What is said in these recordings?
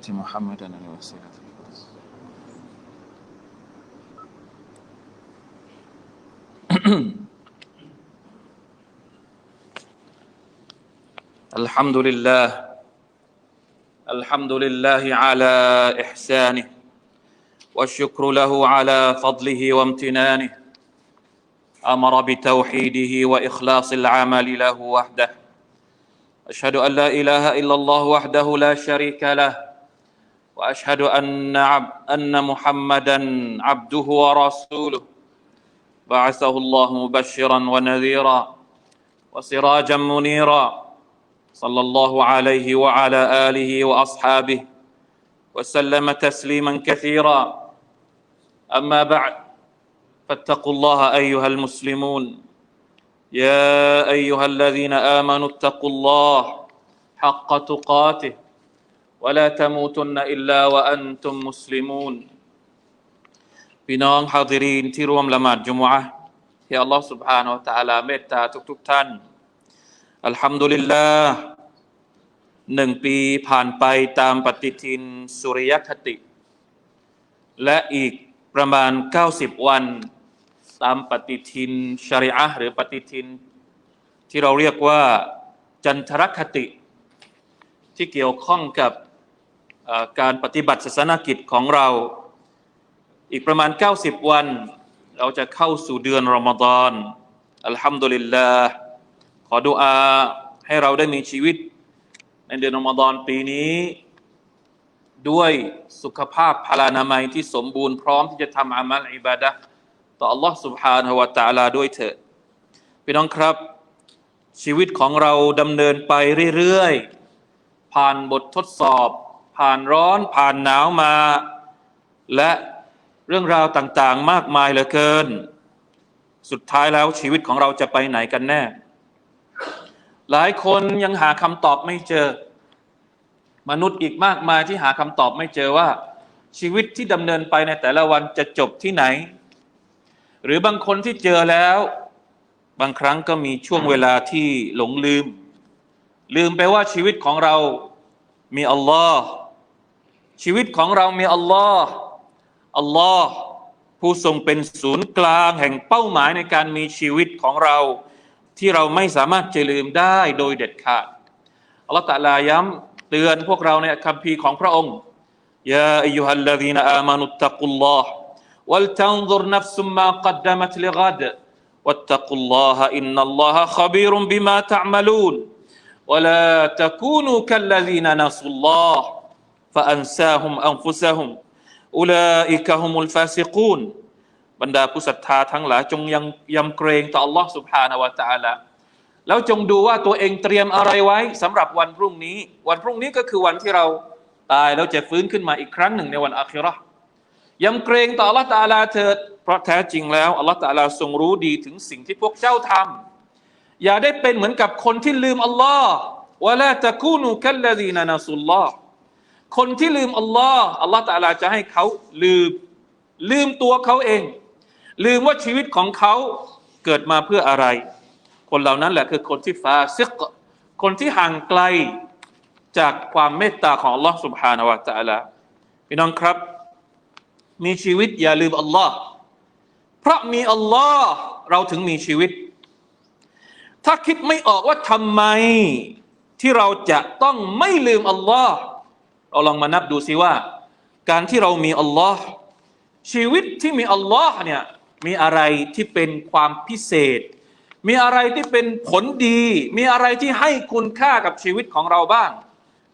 آت محمدا الوسيلة الحمد لله الحمد لله على إحسانه والشكر له على فضله وامتنانه أمر بتوحيده وإخلاص العمل له وحده أشهد أن لا إله إلا الله وحده لا شريك له وأشهد أن عب أن محمدا عبده ورسوله. بعثه الله مبشرا ونذيرا وسراجا منيرا. صلى الله عليه وعلى آله وأصحابه وسلم تسليما كثيرا. أما بعد فاتقوا الله أيها المسلمون. يا أيها الذين آمنوا اتقوا الله حق تقاته. ولا تموتن إلا وأنتم مسلمون พี่น้องฮาดิรีนที่ร่วมละหมาดจุมอะห์ที่อัลลอฮ์ سبحانه และ تعالى เมตตาทุกๆท่าน อัลฮัมดุลิลลาห์หนึ่งปีผ่านไปตามปฏิทินสุริยคติ และอีกประมาณ 90 วัน ตามปฏิทินชริอะห์หรือปฏิทิน ที่เราเรียกว่า จันทรคติ ที่เกี่ยวข้องกับเอ่อ การปฏิบัติศาสนกิจของเรา อีกประมาณ 90 วัน เราจะเข้าสู่เดือนรอมฎอน อัลฮัมดุลิลลาห์ ขอดุอาให้เราได้มีชีวิต ในเดือนรอมฎอนปีนี้ ด้วยสุขภาพพลานามัยที่สมบูรณ์พร้อมที่จะทำอามัลอิบาดะห์ต่อ Allah سبحانه และ تعالى ด้วยเถิดพี่น้องครับ ชีวิตของเราดำเนินไปเรื่อยๆ ผ่านบททดสอบ ผ่านร้อนผ่านหนาวมา และเรื่องราวต่างๆ มากมายเหลือเกิน สุดท้ายแล้วชีวิตของเราจะไปไหนกันแน่ หลายคนยังหาคำตอบไม่เจอ มนุษย์อีกมากมายที่หาคำตอบไม่เจอว่า ชีวิตที่ดำเนินไปในแต่ละวันจะจบที่ไหน หรือบางคนที่เจอแล้ว บางครั้งก็มีช่วงเวลาที่หลงลืม ลืมไปว่าชีวิตของเรามีอัลลอฮ์ ชีวิตของเรามีอัลลอฮ์อัลลอฮ์ผู้ทรงเป็นศูนย์กลางแห่งเป้าหมายในการมีชีวิตของเรา ที่เราไม่สามารถจะลืมได้โดยเด็ดขาด อัลลอฮฺตะอาลาย้ำเตือนพวกเราในคัมภีร์ของพระองค์ยาอายุฮัลลดีนอามานุตตะกุลลอฮ์ ولتنظر نفس ما قدمت لغد واتقوا الله إن الله خبير بما تعملون ولا تكونوا كالذين نسوا الله فأنساهم أنفسهم أولئك هم الفاسقون บรรดาผู้ศรัทธาทั้งหลายจงยังยำเกรงต่อ Allah سبحانه และ تعالى แล้วจงดูว่าตัวเองเตรียมอะไรไว้สำหรับวันพรุ่งนี้ วันพรุ่งนี้ก็คือวันที่เราตายแล้วจะฟื้นขึ้นมาอีกครั้งหนึ่งในวันอาคิเราะห์ยำเกรงต่อ Allah ตาลาเถิด เพราะแท้จริงแล้ว Allah ตาลาทรงรู้ดีถึงสิ่งที่พวกเจ้าทำอย่าได้เป็นเหมือนกับคนที่ลืมอัลลอฮ์วะลาตะกูนูกัลลดีนานาสุลลอฮ์ คนที่ลืมอัลลอฮ์อัลลอฮ์ตาลาจะให้เขาลืม ลืมตัวเขาเอง ลืมว่าชีวิตของเขาเกิดมาเพื่ออะไร คนเหล่านั้นแหละคือคนที่ฟาซิก คนที่ห่างไกลจากความเมตตาของ Allah سبحانه และ تعالى พี่น้องครับ มีชีวิตอย่าลืมอัลลอฮ์เพราะมีอัลลอฮ์เราถึงมีชีวิต ถ้าคิดไม่ออกว่าทำไมที่เราจะต้องไม่ลืมอัลลอฮ์ เราลองมานับดูสิว่า การที่เรามีอัลลอฮ์ชีวิตที่มีอัลลอฮ์เนี่ยมีอะไรที่เป็นความพิเศษ มีอะไรที่เป็นผลดี มีอะไรที่ให้คุณค่ากับชีวิตของเราบ้าง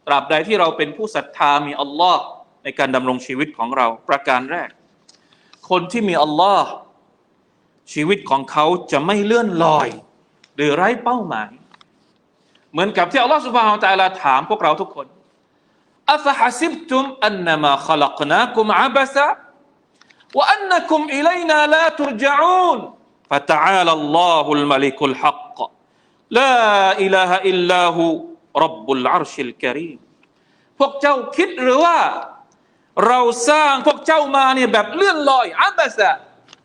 ตราบใดที่เราเป็นผู้ศรัทธามีอัลลอฮ์ในการดำรงชีวิตของเราประการแรก คนที่มีอัลลอฮ์ชีวิตของเขาจะไม่เลื่อนลอย หรือไร้เป้าหมาย เหมือนกับที่อัลลอฮฺสุบฮานตะลาถามพวกเราทุกคน อัฟฮัสิบตุมอันนมาขลักนาคุมอับสะ وأنكم إلينا لا ترجعون فتعالى الله الملك الحق لا إله إلا هو رب العرش الكريم พวกเจ้าคิดหรือว่า เราสร้างพวกเจ้ามาเนี่ยแบบเลื่อนลอยอับสะ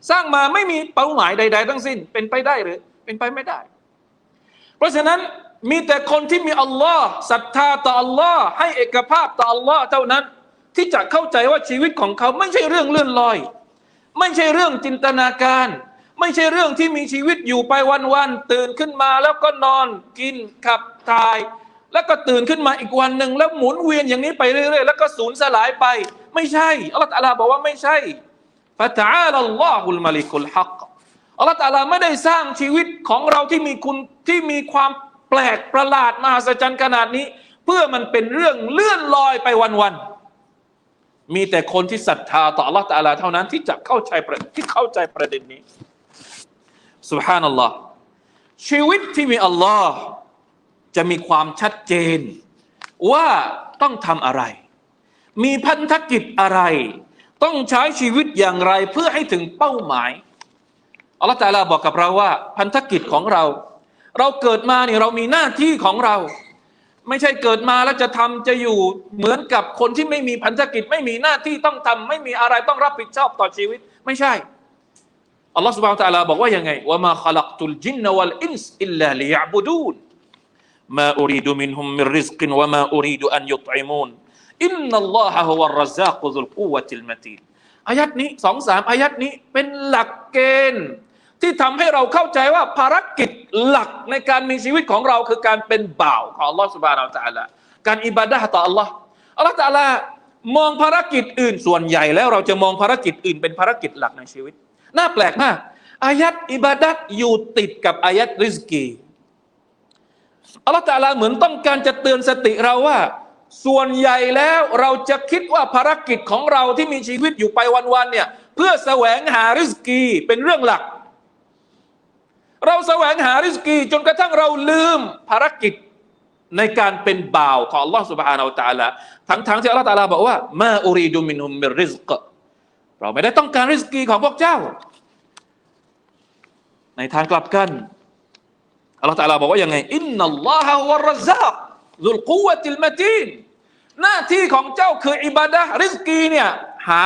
สร้างมาไม่มีเป้าหมายใด ๆ ทั้งสิ้น เป็นไปได้หรือ เป็นไปไม่ได้ เพราะฉะนั้น มีแต่คนที่มีอัลลอฮ์ศรัทธาต่ออัลลอฮ์ให้เอกภาพต่ออัลลอฮ์เท่านั้น ที่จะเข้าใจว่าชีวิตของเขาไม่ใช่เรื่องเลื่อนลอย ไม่ใช่เรื่องจินตนาการ ไม่ใช่เรื่องที่มีชีวิตอยู่ไปวันๆตื่นขึ้นมาแล้วก็นอนกินขับถ่าย แล้วก็ตื่นขึ้นมาอีกวันหนึ่งแล้วหมุนเวียนอย่างนี้ไปเรื่อยๆแล้วก็สูญสลายไป ไม่ใช่อัลลอฮฺบอกว่าไม่ใช่ฟะตะอาลัลลอฮุลมาลิกุลฮักอัลลอฮฺไม่ได้สร้างชีวิตของเราที่มีคุณที่มีความ แปลกประหลาดมหัศจรรย์ขนาดนี้ เพื่อมันเป็นเรื่องเลื่อนลอยไปวันๆมีแต่คนที่ศรัทธาต่อ Allah ตาลาเท่านั้นที่จะเข้าใจประที่เข้าใจประเด็นนี้สุบฮานัลลอฮ์ชีวิตที่มีอัลลอฮ์จะมีความชัดเจน ว่าต้องทำอะไร มีพันธกิจอะไร ต้องใช้ชีวิตอย่างไรเพื่อให้ถึงเป้าหมายอัลลอฮฺตาลาบอกกับเราว่า พันธกิจของเรา เราเกิดมาเนี่ยเรามีหน้าที่ของเรา ไม่ใช่เกิดมาแล้วจะทำจะอยู่เหมือนกับคนที่ไม่มีพันธกิจ ไม่มีหน้าที่ต้องทำไม่มีอะไรต้องรับผิดชอบต่อชีวิต ไม่ใช่อัลลอฮฺสุบานตะลาบอกว่ายังไงว่ามาขลักตุลจินนวัลอินส์อิลลาลิยะบุดูนมาอุริดูมินฮุมมิริซกินวะมาอุริดูอันยุตอิมูนอินนัลลอฮะฮุวัรรซากุซุลกุวะติลมะตีนอายัดนี้สองสามอายัดนี้เป็นหลักเกณฑ์ ที่ทำให้เราเข้าใจว่าภารกิจ หลักในการมีชีวิตของเราคือการเป็นบ่าวของอัลลอฮฺสุบานาอัลตะอาลาการอิบาดะห์ต่ออัลลอฮ์อัลลอฮฺตะอาลามองภารกิจอื่นส่วนใหญ่แล้วเราจะมองภารกิจอื่นเป็นภารกิจหลักในชีวิต น่าแปลกมากอายัดอิบาดัตอยู่ติดกับอายัดริสกีอัลลอฮฺตะอาลาเหมือนต้องการจะเตือนสติเราว่า ส่วนใหญ่แล้วเราจะคิดว่าภารกิจของเราที่มีชีวิตอยู่ไปวันๆเนี่ยเพื่อแสวงหาริสกีเป็นเรื่องหลัก เราแสวงหาริสกีจนกระทั่งเราลืมภารกิจในการเป็นบ่าวของ Allah سبحانه และ تعالى ทั้งทที่ Allah تعالى บอกว่ามาอุรีดูมินฮุมมิริสกเราไม่ได้ต้องการริสกีของพวกเจ้า ในทางกลับกัน Allah تعالى บอกว่ายังไงอินนัลลอฮะวะรซากซุลกุวะติลมะตีนหน้าที่ของเจ้าคืออิบาดะห์ริสกีเนี่ยหา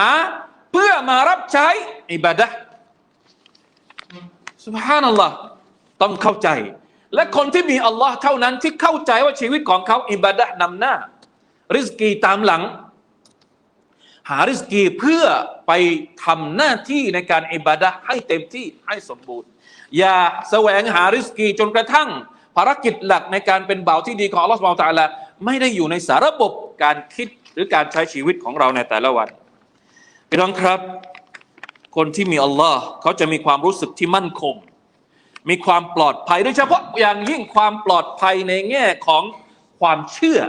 เพื่อมารับใช้อิบาดะห์ สุบฮานัลลอฮ์ต้องเข้าใจ และคนที่มีอัลลอฮ์เท่านั้นที่เข้าใจว่าชีวิตของเขาอิบาดะห์นำหน้า ริสกีตามหลัง หาริสกีเพื่อไปทำหน้าที่ในการอิบาดะห์ให้เต็มที่ให้สมบูรณ์ อย่าแสวงหาริสกีจนกระทั่ง ภารกิจหลักในการเป็นบ่าวที่ดีของอัลลอฮ์สุบฮานตะอาลาไม่ได้อยู่ในสารบบการคิดหรือการใช้ชีวิตของเราในแต่ละวันพี่น้องครับ คนที่มีอัลลอฮ์เขาจะมีความรู้สึกที่มั่นคง มีความปลอดภัยโดยเฉพาะอย่างยิ่งความปลอดภัยในแง่ของความเชื่อ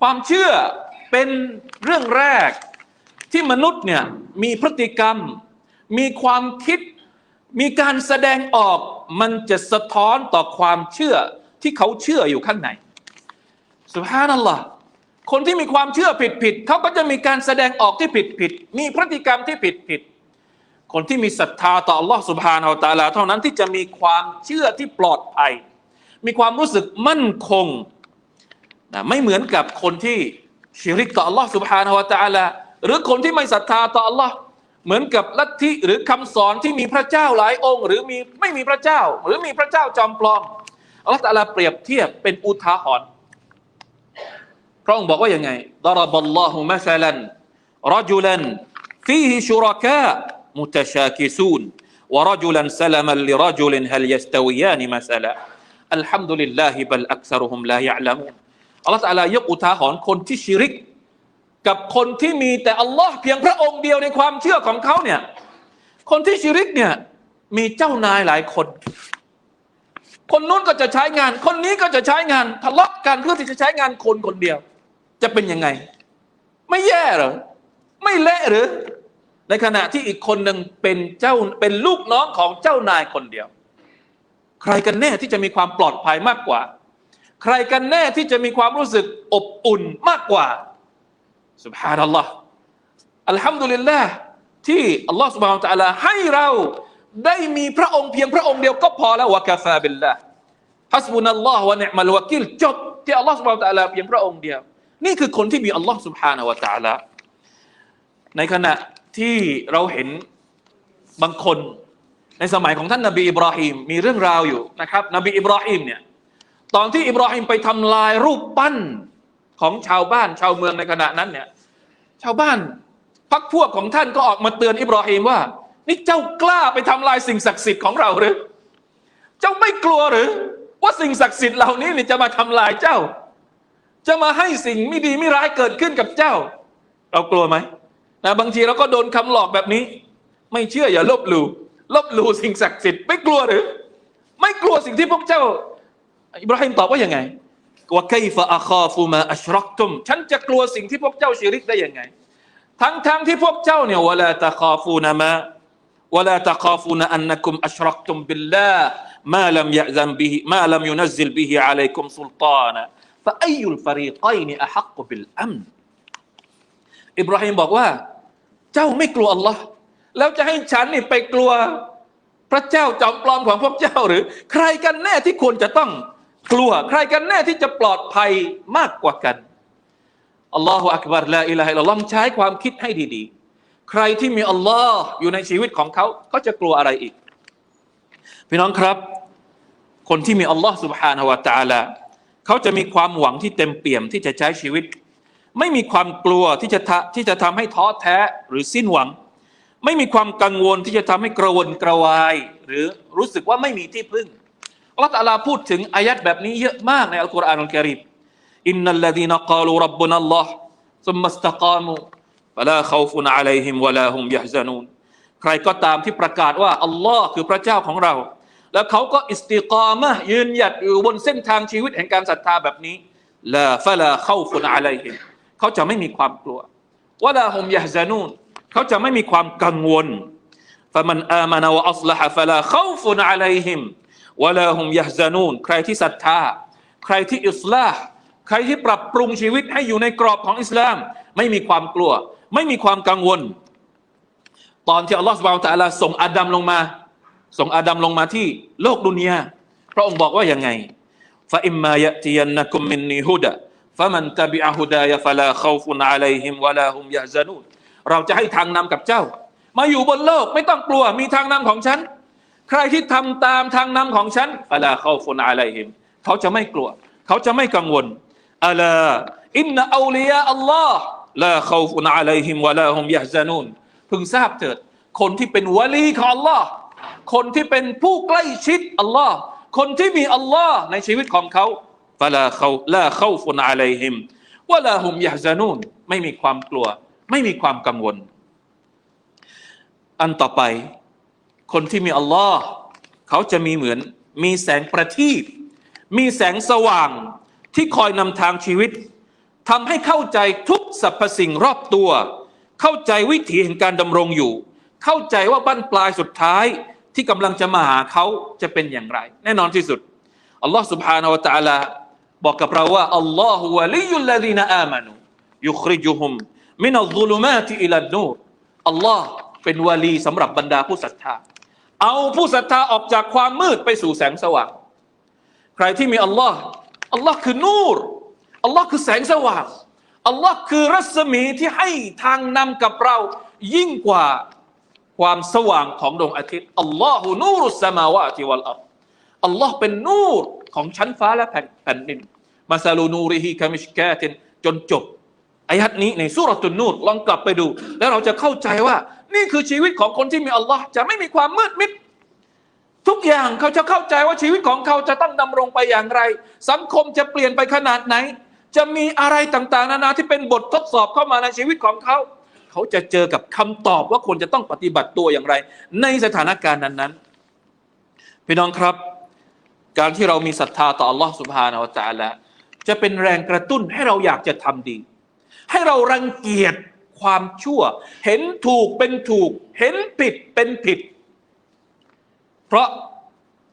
ความเชื่อเป็นเรื่องแรกที่มนุษย์เนี่ยมีพฤติกรรม มีความคิด มีการแสดงออกมันจะสะท้อนต่อความเชื่อที่เขาเชื่ออยู่ข้างในสุภานัลลอฮ์คนที่มีความเชื่อผิดผิดๆเขาก็จะมีการแสดงออกที่ผิดผิดๆมีพฤติกรรมที่ผิดผิดๆ คนที่มีศรัทธาต่อ Allah s u b h a n a h u Taala เท่านั้นที่จะมีความเชื่อที่ปลอดภัย มีความรู้สึกมั่นคงนะไม่เหมือนกับคนที่ชิริกต่อ Allah s u b h a n a h u Taala หรือคนที่ไม่ศรัทธาต่อ Allah เหมือนกับลัทธิหรือคำสอนที่มีพระเจ้าหลายองค์ หรือมีไม่มีพระเจ้า หรือมีพระเจ้าจอมปลอมอัลลอฮฺตะลาเปรียบเทียบเป็นอุทาหรณ์พระองค์บอกว่ายังไงดารบัลลอฮุมะซัลันรัจุลันฟีฮิชุรกา มุตชาคิซูนวะรจุลันสลามลิรจุลินฮัลยัสตวิยานิมาสละอัลฮัมดุลิลลาฮิบัลอักซารุฮุมลายะลามูอัลลอฮฺตะลายกอุทาหรณ์คนที่ชิริก กับคนที่มีแต่อัลลอฮ์เพียงพระองค์เดียวในความเชื่อของเขาเนี่ยคนที่ชิริกเนี่ยมีเจ้านายหลายคน คนนู้นก็จะใช้งาน คนนี้ก็จะใช้งานทะเลาะกันเพื่อที่จะใช้งานคนคนเดียว จะเป็นยังไง ไม่แย่หรอ ไม่เละหรือ ในขณะที่อีกคนหนึ่งเป็นเจ้าเป็นลูกน้องของเจ้านายคนเดียว ใครกันแน่ที่จะมีความปลอดภัยมากกว่า ใครกันแน่ที่จะมีความรู้สึกอบอุ่นมากกว่าสุบฮานัลลอฮ์อัลฮัมดุลิลละที่อัลลอฮ์สุบฮานะตะลาให้เราได้มีพระองค์เพียงพระองค์เดียวก็พอแล้ววะกาฟาบิลละฮัสบุนัลลอฮ์วะเนมัลวะกิลจบที่อัลลอฮ์สุบฮานะตะลาเพียงพระองค์เดียว นี่คือคนที่มีอัลลอฮ์สุบฮานะวะตะลาในขณะ ที่เราเห็นบางคนในสมัยของท่านนบีอิบราฮิมมีเรื่องราวอยู่นะครับ นบีอิบราฮิมเนี่ยตอนที่อิบราฮิมไปทำลายรูปปั้นของชาวบ้านชาวเมืองในขณะนั้นเนี่ยชาวบ้านพักพวกของท่านก็ออกมาเตือนอิบราฮิมว่า นี่เจ้ากล้าไปทำลายสิ่งศักดิ์สิทธิ์ของเราหรือ เจ้าไม่กลัวหรือ ว่าสิ่งศักดิ์สิทธิ์เหล่านี้นี่จะมาทำลายเจ้า จะมาให้สิ่งไม่ดีไม่ร้ายเกิดขึ้นกับเจ้า เรากลัวไหม นะบางทีเราก็โดนคำหลอกแบบนี้ ไม่เชื่ออย่าลบหลู่ลบหลู่สิ่งศักดิ์สิทธิ์ไม่กลัวหรือ ไม่กลัวสิ่งที่พวกเจ้า อิบราฮิมตอบว่ายังไงว่าไคฟะอาคาฟูมาอัชรักตุมฉันจะกลัวสิ่งที่พวกเจ้าชิริกได้ยังไง ทั้งทั้งที่พวกเจ้าเนี่ยวะลาตะคาฟูนะมาวะลาตะคาฟูนะอันนักุมอัชรักตุมบิลลาห์มาลัมยะซัมบิฮิมาลัมยุนัซซิลบิฮิอะลัยกุมสุลตานะฟะอัยยุลฟะรีกัยนอะฮักบิลอัมน อิบราฮิมบอกว่า เจ้าไม่กลัวอัลลอฮ์แล้วจะให้ฉันนี่ไปกลัว พระเจ้าจอมปลอมของพวกเจ้าหรือ ใครกันแน่ที่ควรจะต้องกลัว ใครกันแน่ที่จะปลอดภัยมากกว่ากันอัลลอฮฺอักบารละอิลาฮิลลอฮ์ใช้ความคิดให้ดีๆ ใครที่มีอัลลอฮ์อยู่ในชีวิตของเขาเขาจะกลัวอะไรอีก พี่น้องครับ คนที่มีอัลลอฮ์ سبحانه และ تعالى เขาจะมีความหวังที่เต็มเปี่ยมที่จะใช้ชีวิต ไม่มีความกลัวที่จะทะที่จะทำให้ท้อแท้หรือสิ้นหวัง ไม่มีความกังวลที่จะทำให้กระวนกระวาย หรือรู้สึกว่าไม่มีที่พึ่งอัลลอฮฺตะอาลาพูดถึงอายัดแบบนี้เยอะมากในอัลกุรอานอัลกิริมอินนัลลดีนกาลูรับบุนัลลอฮ์ซุมมัสตะกามูฟะลาขาวฟุนอะลัยฮิมวะลาฮุมยะฮซานูนใครก็ตามที่ประกาศว่าอัลลอฮ์คือพระเจ้าของเรา แล้วเขาก็อิสติกามะยืนหยัดอยู่บนเส้นทางชีวิตแห่งการศรัทธาแบบนี้ลาฟะลาขาวฟุนอะลัยฮิม เขาจะไม่มีความกลัววะลาฮุมยะซานูนเขาจะไม่มีความกังวลฟะมันอามานาวะอัลลฮะฟะลาขาฟุนอะลัยฮิมวะลาฮุมยะใครที่ศรัทธา ใครที่อิสลาห์ใครที่ปรับปรุงชีวิตให้อยู่ในกรอบของอิสลาม ไม่มีความกลัว ไม่มีความกังวล ตอนที่อัลลอฮฺสุบานตะลาส่งอาดัมลงมา ส่งอาดัมลงมาที่โลกดุนยาพระองค์บอกว่าอย่างไงฟาอิมมายะตียันนะกุมมินนีฮุดะ ฟะมันตะบิอะฮุดายะฟะลาคอฟุนอะลัยฮิมวะลาฮุมยะซานูนเราจะให้ทางนำกับเจ้า มาอยู่บนโลกไม่ต้องกลัวมีทางนำของฉัน ใครที่ทำตามทางนำของฉันฟะลาคอฟุนอะลัยฮิมเขาจะไม่กลัว เขาจะไม่กังวลอัลาอินนาอูลียอัลลอฮ์ลาคอฟุนอะลัยฮิมวะลาฮุมยะซานูนพึงทราบเถิด คนที่เป็นวะลีของอัลลอฮ์คนที่เป็นผู้ใกล้ชิดอัลลอฮ์คนที่มีอัลลอฮ์ในชีวิตของเขา ฟาลาเขาลาเข้าฟุนอะไรหิมว่าลาหุมยาซานูนไม่มีความกลัว ไม่มีความกังวล อันต่อไป คนที่มีอัลลอฮ์เขาจะมีเหมือน มีแสงประทีปมีแสงสว่างที่คอยนำทางชีวิตทำให้เข้าใจทุกสรรพสิ่งรอบตัว เข้าใจวิถีแห่งการดำรงอยู่ เข้าใจว่าบั้นปลายสุดท้ายที่กำลังจะมาหาเขาจะเป็นอย่างไร แน่นอนที่สุดอัลลอฮ์สุบฮานาวะตะอาลา บอกกับเราว่าอัลลอฮฺวะลียุลลดีนอามานุยุคริจุฮุมมินัลซุลุมาติอิลันนูรอัลลอฮ์เป็นวาลีสำหรับบรรดาผู้ศรัทธา เอาผู้ศรัทธาออกจากความมืดไปสู่แสงสว่าง ใครที่มีอัลลอฮ์อัลลอฮ์คือนูรอัลลอฮ์คือแสงสว่างอัลลอฮ์คือรัศมีที่ให้ทางนำกับเรา ยิ่งกว่าความสว่างของดวงอาทิตย์อัลลอฮ์นูรุสสมาวาติวัลอัร อัลลอฮ์เป็นนูรของชั้นฟ้าและแผ่นดินมาซาลูนูริฮิคามิชกาตินจนจบอายัดนี้ในสุรตุนนูรลองกลับไปดู แล้วเราจะเข้าใจว่า นี่คือชีวิตของคนที่มีอัลลอฮ์จะไม่มีความมืดมิดทุกอย่างเขาจะเข้าใจว่าชีวิตของเขาจะต้องดำรงไปอย่างไร สังคมจะเปลี่ยนไปขนาดไหน จะมีอะไรต่างๆ นานาที่เป็นบททดสอบเข้ามาในชีวิตของเขา เขาจะเจอกับคำตอบว่าควรจะต้องปฏิบัติตัวอย่างไร ในสถานการณ์นั้นๆพี่น้องครับ การที่เรามีศรัทธาต่อ Allah سبحانه และ تعالى จะเป็นแรงกระตุ้นให้เราอยากจะทำดี ให้เรารังเกียจความชั่ว เห็นถูกเป็นถูก เห็นผิดเป็นผิด เพราะ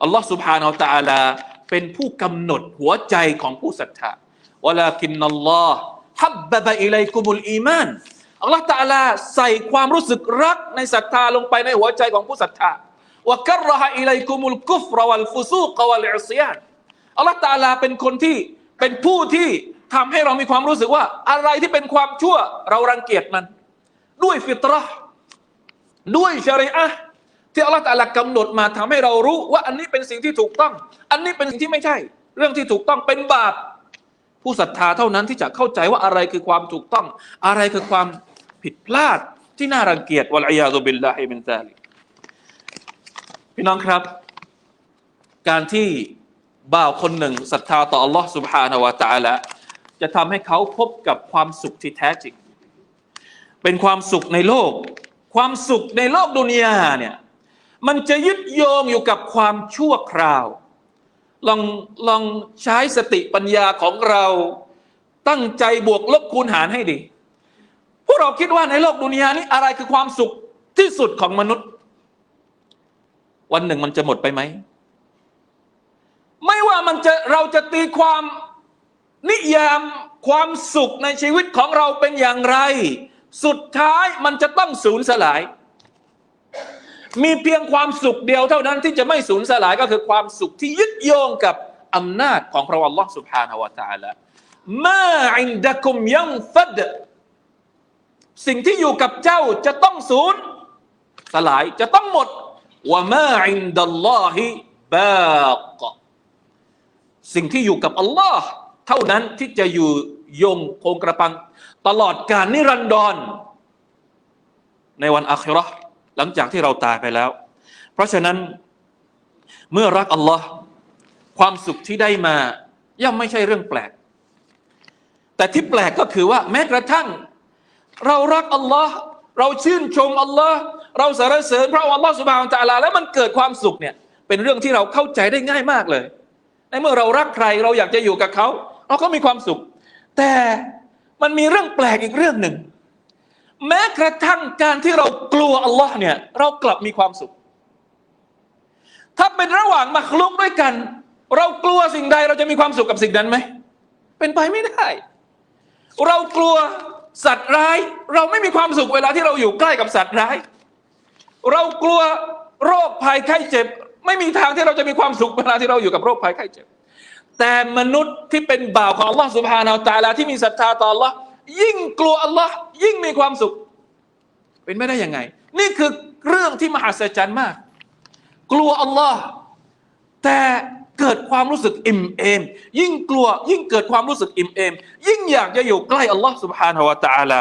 อัลลอฮ์ سبحانه และ تعالى เป็นผู้กำหนดหัวใจของผู้ศรัทธาวะลากินนัลลอฮ์ฮับบะบะอิลัยกุมุลอีมานอัลลอฮ์ตะอาลาใส่ความรู้สึกรักในศรัทธาลงไปในหัวใจของผู้ศรัทธา วะกัรรฮะอิลัยกุมุลกุฟรวัลฟุซูกวัลอิศยานอัลลอฮ์ตาลาเป็นคนที่เป็นผู้ที่ทำให้เรามีความรู้สึกว่า อะไรที่เป็นความชั่ว เรารังเกียจมัน ด้วยฟิตรห์ด้วยชริอะห์ที่อัลลอฮฺตาลากำหนดมาทำให้เรารู้ว่าอันนี้เป็นสิ่งที่ถูกต้อง อันนี้เป็นสิ่งที่ไม่ใช่ เรื่องที่ถูกต้องเป็นบาป ผู้ศรัทธาเท่านั้นที่จะเข้าใจว่าอะไรคือความถูกต้อง อะไรคือความผิดพลาดที่น่ารังเกียจวะลัยยาซุบิลลาฮิมินซาลิก พี่น้องครับ การที่บ่าวคนหนึ่งศรัทธาต่ออัลลอฮ์สุบฮานาวะตาแล้วจะทำให้เขาพบกับความสุขที่แท้จริง เป็นความสุขในโลก ความสุขในโลกดุนยาเนี่ยมันจะยึดโยงอยู่กับความชั่วคราว ลองลองใช้สติปัญญาของเรา ตั้งใจบวกลบคูณหารให้ดี พวกเราคิดว่าในโลกดุนยานี้อะไรคือความสุขที่สุดของมนุษย์ วันหนึ่งมันจะหมดไปไหม ไม่ว่ามันจะเราจะตีความนิยามความสุขในชีวิตของเราเป็นอย่างไร สุดท้ายมันจะต้องสูญสลาย มีเพียงความสุขเดียวเท่านั้นที่จะไม่สูญสลายก็คือความสุขที่ยึดโยงกับอำนาจของพระวัลลอฮ์สุบฮานาวะตาละมาอินดะคุมยังฟัดสิ่งที่อยู่กับเจ้าจะต้องสูญสลายจะต้องหมด ว่ามาอินดัลลอฮิบากสิ่งที่อยู่กับอัลลอฮ์เท่านั้นที่จะอยู่ยงคงกระพังตลอดการนิรันดร ในวันอาคิเราะห์หลังจากที่เราตายไปแล้ว เพราะฉะนั้นเมื่อรักอัลลอฮ์ความสุขที่ได้มาย่อมไม่ใช่เรื่องแปลก แต่ที่แปลกก็คือว่า แม้กระทั่ง เรารักอัลลอฮ์เราชื่นชมอัลลอฮ์ เราสรรเสริญพระอัลลอฮ์สุบฮานตะอาลาแล้วมันเกิดความสุขเนี่ยเป็นเรื่องที่เราเข้าใจได้ง่ายมากเลย ในเมื่อเรารักใครเราอยากจะอยู่กับเขา เราก็มีความสุข แต่มันมีเรื่องแปลกอีกเรื่องหนึ่ง แม้กระทั่งการที่เรากลัวอัลลอฮ์เนี่ยเรากลับมีความสุข ถ้าเป็นระหว่างมักลุกด้วยกัน เรากลัวสิ่งใดเราจะมีความสุขกับสิ่งนั้นไหมเป็นไปไม่ได้ เรากลัวสัตว์ร้าย เราไม่มีความสุขเวลาที่เราอยู่ใกล้กับสัตว์ร้าย เรากลัวโรคภัยไข้เจ็บ ไม่มีทางที่เราจะมีความสุขเวลาที่เราอยู่กับโรคภัยไข้เจ็บ แต่มนุษย์ที่เป็นบ่าวของ Allah سبحانه และ تعالى ที่มีศรัทธาต่อ Allah ยิ่งกลัว Allah ยิ่งมีความสุข เป็นไม่ได้ยังไง นี่คือเรื่องที่มหัศจรรย์มาก กลัว Allah แต่เกิดความรู้สึกอิ่มเอม ยิ่งกลัว ยิ่งเกิดความรู้สึกอิ่มเอม ยิ่งอยากจะอยู่ใกล้ Allah سبحانه และ تعالى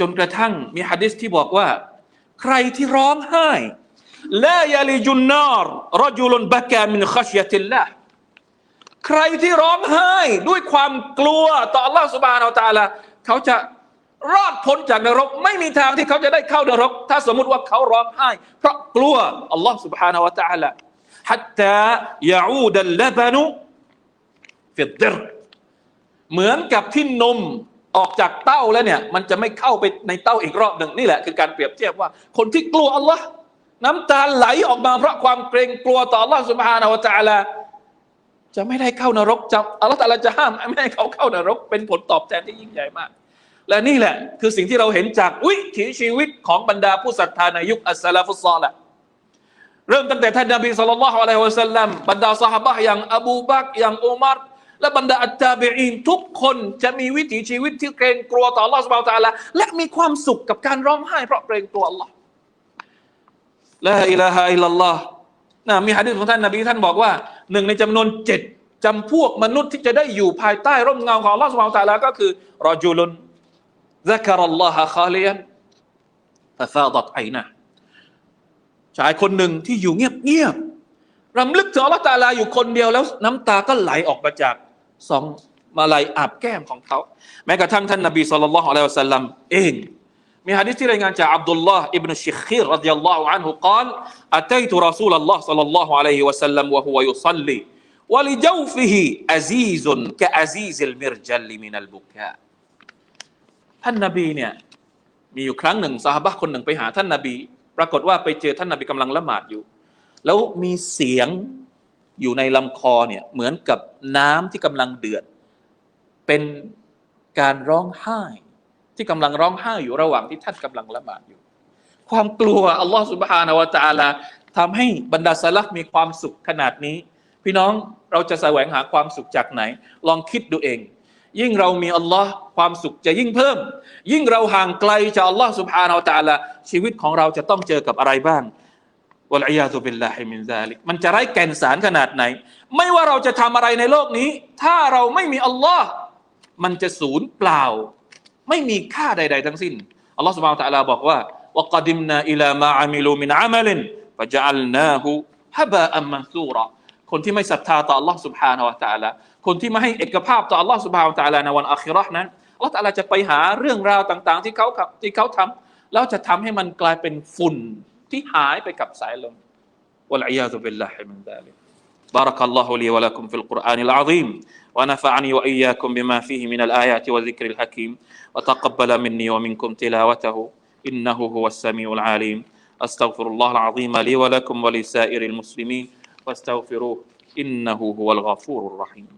จนกระทั่งมีฮะดิษที่บอกว่า ใครที่ร้องไห้ลายาลิจุนนารรจุลบะกามินขชยติลลาห์ใครที่ร้องไห้ด้วยความกลัวต่อ Allah سبحانه และ تعالى เขาจะรอดพ้นจากนรก ไม่มีทางที่เขาจะได้เข้านรก ถ้าสมมติว่าเขาร้องไห้ เพราะกลัว Allah سبحانه และ تعالى حتى يعود اللبن في الضر เหมือนกับที่นม ออกจากเต้าแล้วเนี่ย มันจะไม่เข้าไปในเต้าอีกรอบหนึ่งนี่แหละ คือการเปรียบเทียบว่า คนที่กลัวอัลลอฮ์น้ำตาไหลออกมาเพราะความเกรงกลัวต่ออัลลอฮ์สุบฮานาวะจาลาจะไม่ได้เข้านรกจะอัลลอฮ์ตาลาจะห้ามไม่ให้เขาเข้านรกเป็นผลตอบแทนที่ยิ่งใหญ่มาก และนี่แหละ คือสิ่งที่เราเห็นจากวิถีชีวิตของบรรดาผู้ศรัทธาในยุคอัสลาฟุซอลละเริ่มตั้งแต่ท่านนบีสุลต่านละฮ์อะลัยฮุสซลัมบรรดาสัฮายอย่างอบูบักอย่างอุมาร และบรรดาอัจตาบีอีนทุกคนจะมีวิถีชีวิตที่เกรงกลัวต่อ Allah سبحانه และ تعالى และมีความสุขกับการร้องไห้เพราะเกรงกลัว Allah ละอิลาฮะอิลลัลลอฮ์นะมีหะดีษของท่านนบีท่านบอกว่าหนึ่งในจำนวนเจ็ดจำพวกมนุษย์ที่จะได้อยู่ภายใต้ร่มเงาของ Allah سبحانه และ تعالى ก็คือรอจุลุน ذكر الله خاليا ففاضت عينه ชายคนหนึ่งที่อยู่เงียบๆรำลึกถึงอัลลอฮฺตาลาอยู่คนเดียวแล้วน้ำตาก็ไหลออกมาจาก สองมาลัยอาบแก้มของเขา แม้กระทั่งท่านนบีสุลต่านละฮ์อะลัยฮิวะสัลลัมเองมีฮะดิษที่รายงานจากอับดุลลอฮ์อิบนุชิคีรรดิยัลลอฮุอันฮุกล่าวอัตัยตุรอซูลลอฮ์สัลลัลลอฮุอะลัยฮิวะสัลลัมวะฮุวะยุซัลลีวะลิจาวฟิฮิอาซีซุนกะอาซีซิลมิรจัลมินัลบุกาท่านนบีเนี่ยมีอยู่ครั้งหนึ่งซาฮาบะคนหนึ่งไปหาท่านนบี ปรากฏว่าไปเจอท่านนบีกำลังละหมาดอยู่ แล้วมีเสียง อยู่ในลำคอเนี่ยเหมือนกับน้ำที่กำลังเดือด เป็นการร้องไห้ ที่กำลังร้องไห้อยู่ระหว่างที่ท่านกำลังละหมาดอยู่ ความกลัวอัลลอฮฺสุบฮานาวะตาลาทำให้บรรดาสลักมีความสุขขนาดนี้ พี่น้องเราจะแสวงหาความสุขจากไหน ลองคิดดูเอง ยิ่งเรามีอัลลอฮ์ความสุขจะยิ่งเพิ่ม ยิ่งเราห่างไกลจากอัลลอฮ์สุบฮานาอัลตะอาลาชีวิตของเราจะต้องเจอกับอะไรบ้าง วะลัยาตุบิลลาฮิมินซาลิกมันจะไร้แก่นสารขนาดไหน ไม่ว่าเราจะทำอะไรในโลกนี้ ถ้าเราไม่มีอัลลอฮ์มันจะสูญเปล่า ไม่มีค่าใด ๆ ทั้งสิ้นอัลลอฮ์สุบานาอัลตะลาบอกว่าวะกดิมนาอิลามาอามิลูมินอามัลินฟะจัลนาหูฮะบะอัมมันซูระคนที่ไม่ศรัทธาต่ออัลลอฮ์สุบฮานาอัลตะอาลาคนที่ไม่ให้เอกภาพต่ออัลลอฮ์สุบฮานาอัลตะอาลาในวันอาคิราห์นั้นอัลลอฮ์ตะอาลาจะไปหาเรื่องราวต่าง ๆ ที่เขาที่เขาทำแล้วจะทำให้มันกลายเป็นฝุ่น ที่หายไปกับสายลม والعياذ بالله من ذلك بارك الله لي ولكم في القرآن العظيم ونفعني وإياكم بما فيه من الآيات والذكر الحكيم وتقبل مني ومنكم تلاوته إنه هو السميع العليم أستغفر الله العظيم لي ولكم ولسائر المسلمين واستغفروه إنه هو الغفور الرحيم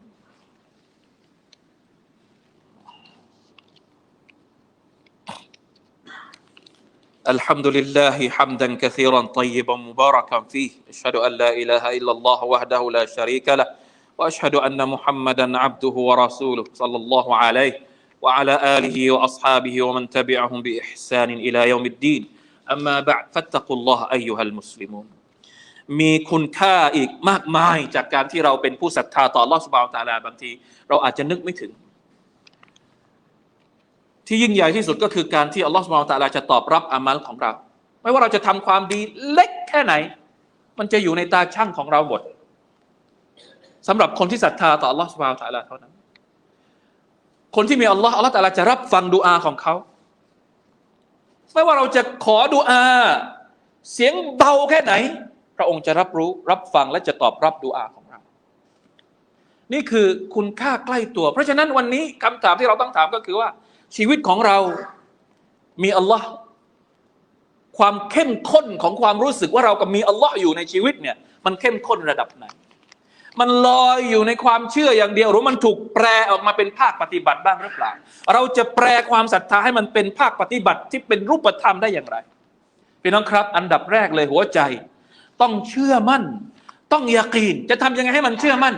الحمد لله حمدا كثيرا طيبا مباركا فيه اشهد ان لا اله الا الله وحده لا شريك له واشهد ان محمدا عبده ورسوله صلى الله عليه وعلى اله واصحابه ومن تبعهم باحسان الى يوم الدين اما بعد فاتقوا الله ايها المسلمون มีคุณค่าอีกมากมายจากการที่เราเป็นผู้ศรัทธาต่อ Allah سبحانه และ تعالى บางที เราอาจจะนึกไม่ถึง ที่ยิ่งใหญ่ที่สุดก็คือการที่อัลลอฮฺสุบฮานตะลาจะตอบรับอามัลของเรา ไม่ว่าเราจะทำความดีเล็กแค่ไหน มันจะอยู่ในตาช่างของเราหมดสำหรับคนที่ศรัทธาต่ออัลลอฮฺสุบฮานตะลาเท่านั้น คนที่มีอัลลอฮ์อัลลอฮฺตะลาจะรับฟังดูอาของเขา ไม่ว่าเราจะขอดูอา เสียงเบาแค่ไหน พระองค์จะรับรู้รับฟังและจะตอบรับดูอาของเรา นี่คือคุณค่าใกล้ตัว เพราะฉะนั้นวันนี้คำถามที่เราต้องถามก็คือว่า ชีวิตของเรามีอัลลอฮ์ความเข้มข้นของความรู้สึกว่าเรากับมีอัลลอฮ์อยู่ในชีวิตเนี่ย มันเข้มข้นระดับไหนมันลอยอยู่ในความเชื่ออย่างเดียวหรือมันถูกแปลออกมาเป็นภาคปฏิบัติบ้างหรือเปล่า เราจะแปลความศรัทธาให้มันเป็นภาคปฏิบัติที่เป็นรูปธรรมได้อย่างไรพี่น้องครับ อันดับแรกเลยหัวใจ ต้องเชื่อมั่น ต้องยากีน จะทำยังไงให้มันเชื่อมั่น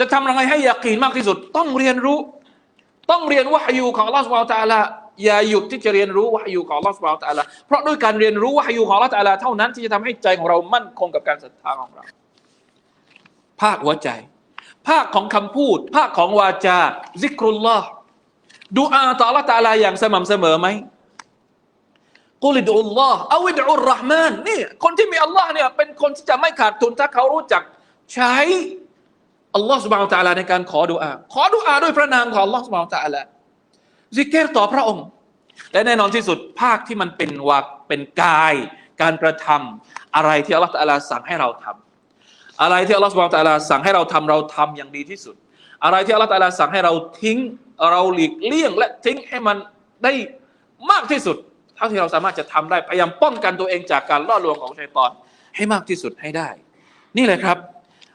จะทำยังไงให้ยากีนมากที่สุด ต้องเรียนรู้ ต้องเรียนวะฮยูของอัลลอฮฺสุบฮานะตาลาอย่าหยุดที่จะเรียนรู้วะฮยูของอัลลอฮฺสุบฮานะตาลาเพราะด้วยการเรียนรู้วะฮยูของอัลลอฮฺตาลาเท่านั้นที่จะทำให้ใจของเรามั่นคงกับการศรัทธาของเรา ภาคหัวใจ ภาคของคำพูด ภาคของวาจาซิกรุลลอฮ์ดูอาต่ออัลลอฮฺตะอาลาอย่างสม่ำเสมอไหมกุลิดุลลอฮ์อาวิดุลรห์มานนี่คนที่มีอัลลอฮ์เนี่ยเป็นคนที่จะไม่ขาดทุนถ้าเขารู้จักใช้ อัลลอฮ์สุบานตะอาลาในการขอดุอา ขอดุอาด้วยพระนามของอัลลอฮ์สุบานตะอาลาซิกเกตต่อพระองค์ และแน่นอนที่สุดภาคที่มันเป็นวักเป็นกาย การกระทำอะไรที่อัลลอฮ์ตะอาลาสั่งให้เราทำอะไรที่อัลลอฮ์สุบานตะอาลาสั่งให้เราทำเราทำอย่างดีที่สุด อะไรที่อัลลอฮ์ตะอาลาสั่งให้เราทิ้งเราหลีกเลี่ยง และทิ้งให้มันได้มากที่สุด เท่าที่เราสามารถจะทำได้พยายามป้องกันตัวเองจากการล่อลวงของชัยตอนให้มากที่สุดให้ได้ นี่แหละครับ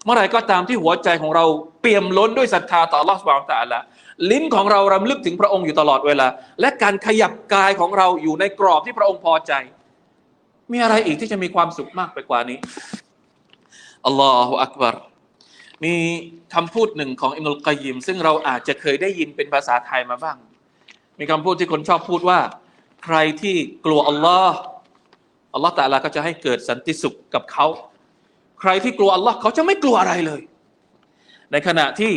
มื่อไหร่ก็ตามที่หัวใจของเราเปี่ยมล้นด้วยศรัทธาต่อ Allah Subhanahu Wa Taala ลิ้นของเรารำลึกถึงพระองค์อยู่ตลอดเวลา และการขยับกายของเราอยู่ในกรอบที่พระองค์พอใจ มีอะไรอีกที่จะมีความสุขมากไปกว่านี้อัลลอฮฺอักบารมีคำพูดหนึ่งของอิมรุลกัยิม ซึ่งเราอาจจะเคยได้ยินเป็นภาษาไทยมาบ้าง มีคำพูดที่คนชอบพูดว่า ใครที่กลัวอัลลอฮ์อัลลอฮ์ตะอาลาก็จะให้เกิดสันติสุขกับเขา ใครที่กลัวอัลลอฮ์เขาจะไม่กลัวอะไรเลย ในขณะที่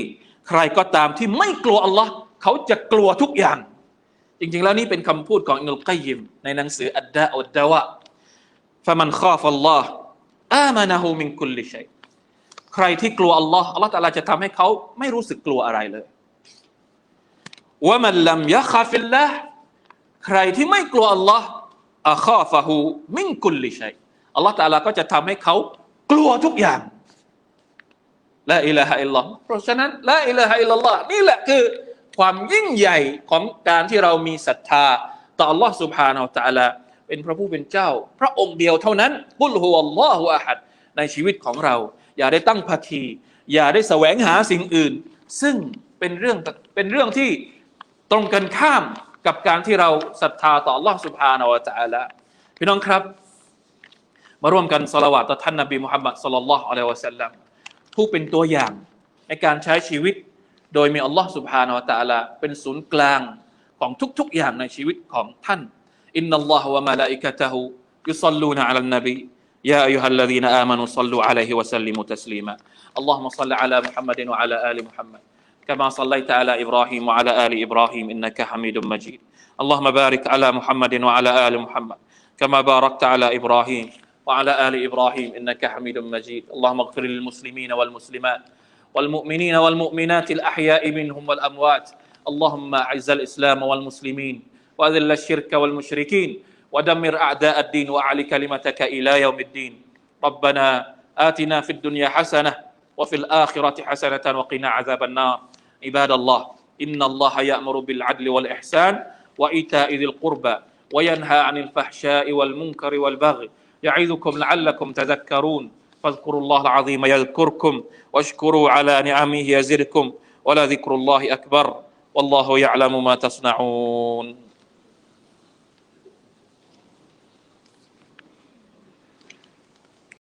ใครก็ตามที่ไม่กลัวอัลลอฮ์เขาจะกลัวทุกอย่าง จริง ๆ แล้วนี่เป็นคำพูดของอินุลกัยยิมในหนังสืออัดดะอุดดะวะฟะมันข้าฟัลลอฮ์อามานะฮูมินคุลลิชัยใครที่กลัวอัลลอฮ์อัลลอฮ์ตะอาลาจะทำให้เขาไม่รู้สึกกลัวอะไรเลยว่ามันลัมยะคาฟิลละใครที่ไม่กลัวอัลลอฮ์อาคาฟะฮูมินคุลลิชัยอัลลอฮ์ตะอาลาก็จะทำให้เขา กลัวทุกอย่างละอิลาฮะอิลลัลลอฮ์เพราะฉะนั้นละอิลาฮะอิลลัลลอฮ์นี่แหละคือความยิ่งใหญ่ของการที่เรามีศรัทธาต่อ Allah سبحانه และ تعالى เป็นพระผู้เป็นเจ้า พระองค์เดียวเท่านั้นกุลฮุวัลลอฮุอะฮัดในชีวิตของเรา อย่าได้ตั้งภาคี อย่าได้แสวงหาสิ่งอื่น ซึ่งเป็นเรื่องเป็นเรื่องที่ตรงกันข้ามกับการที่เราศรัทธาต่อ Allah سبحانه และ تعالى พี่น้องครับ มาร่วมกันสละวาตต่อท่านนบีมุฮัมมัดสลลัลลอฮุอะลัยฮิวะสัลลัมผู้เป็นตัวอย่างในการใช้ชีวิต โดยมีอัลลอฮ์ سبحانه และ تعالى เป็นศูนย์กลางของทุกๆ อย่างในชีวิตของท่านอินนัลลอฮฺวะมะลาอิกะตะฮุยุศ็อลลูนอะลันนบียาอัยยูฮัลลซีนอามานุศ็อลลูอะลัยฮิวะซัลลิมุตัสลีมาอัลลอฮุมะศ็อลลิอะลามุฮัมมัดวะอะลาอาลิมุฮัมมัด كما صليت على ابراهيم وعلى ال ابراهيم انك حميد مجيد اللهم بارك على محمد وعلى ال محمد كما باركت على ابراهيم وعلى آل إبراهيم إنك حميد مجيد. اللهم اغفر للمسلمين والمسلمات والمؤمنين والمؤمنات الأحياء منهم والأموات. اللهم أعز الإسلام والمسلمين وأذل الشرك والمشركين ودمر أعداء الدين وأعل كلمتك إلى يوم الدين. ربنا آتنا في الدنيا حسنة وفي الآخرة حسنة وقنا عذاب النار. عباد الله إن الله يأمر بالعدل والإحسان وإيتاء ذي القربى وينهى عن الفحشاء والمنكر والبغي يعظكم لعلكم تذكرون. فاذكروا الله العظيم يذكركم واشكروا على نعمه يزدكم. ولذكر الله أكبر. والله يعلم ما تصنعون.